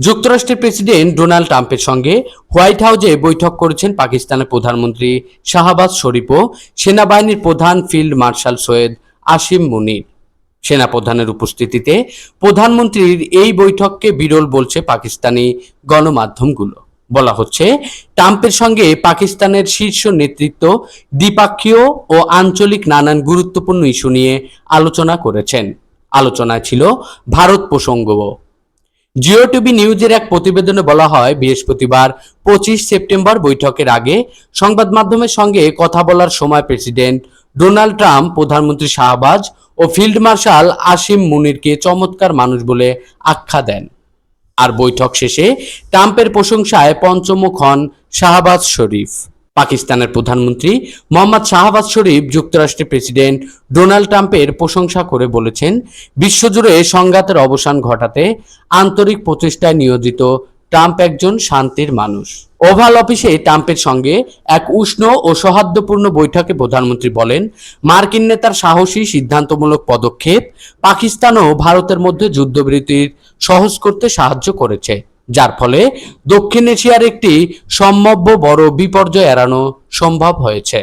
যুক্তরাষ্ট্রের president Donald ট্রাম্পের সঙ্গে হোয়াইট হাউসে বৈঠক করেছেন পাকিস্তানের প্রধানমন্ত্রী শাহবাজ শরীফ ও সেনাবাহিনীর প্রধান ফিল্ড মার্শাল সৈয়দ আসিম মুনির। সেনাপ্রধানের উপস্থিতিতে প্রধানমন্ত্রীর এই বৈঠককে বিরল বলছে পাকিস্তানি গণমাধ্যমগুলো। বলা হচ্ছে, ট্রাম্পের সঙ্গে পাকিস্তানের শীর্ষ নেতৃত্ব দ্বিপাক্ষীয় ও আঞ্চলিক নানান গুরুত্বপূর্ণ ইস্যু নিয়ে আলোচনা করেছেন। আলোচনায় ছিল ভারত প্রসঙ্গও। জিও টিভি নিউজের এক প্রতিবেদনে বলা হয়, বৃহস্পতিবার পঁচিশ সেপ্টেম্বর বৈঠকের আগে সংবাদ মাধ্যমের সঙ্গে কথা বলার সময় প্রেসিডেন্ট ডোনাল্ড ট্রাম্প, প্রধানমন্ত্রী শাহবাজ ও ফিল্ড মার্শাল আসিম মুনিরকে চমৎকার মানুষ বলে আখ্যা দেন। আর বৈঠক শেষে ট্রাম্পের প্রশংসায় পঞ্চমুখ হন শাহবাজ শরীফ। পাকিস্তানের প্রধানমন্ত্রী মোহাম্মদ শাহবাজ শরীফ যুক্তরাষ্ট্রের প্রেসিডেন্ট ডোনাল্ড ট্রাম্পের প্রশংসা করে বলেছেন, বিশ্বজুড়ে সংঘাতের অবসান ঘটাতে আন্তরিক প্রচেষ্টায় নিয়োজিত ট্রাম্প একজন শান্তির মানুষ। ওভাল অফিসে ট্রাম্পের সঙ্গে এক উষ্ণ ও সৌহার্দ্যপূর্ণ বৈঠকে প্রধানমন্ত্রী বলেন, মার্কিন নেতার সাহসী সিদ্ধান্তমূলক পদক্ষেপ পাকিস্তান ও ভারতের মধ্যে যুদ্ধবিরতির সহজ করতে সাহায্য করেছে। যার ফলে দক্ষিণ এশিয়ার একটি সম্ভাব্য বড় বিপর্যয় এড়ানো সম্ভব হয়েছে।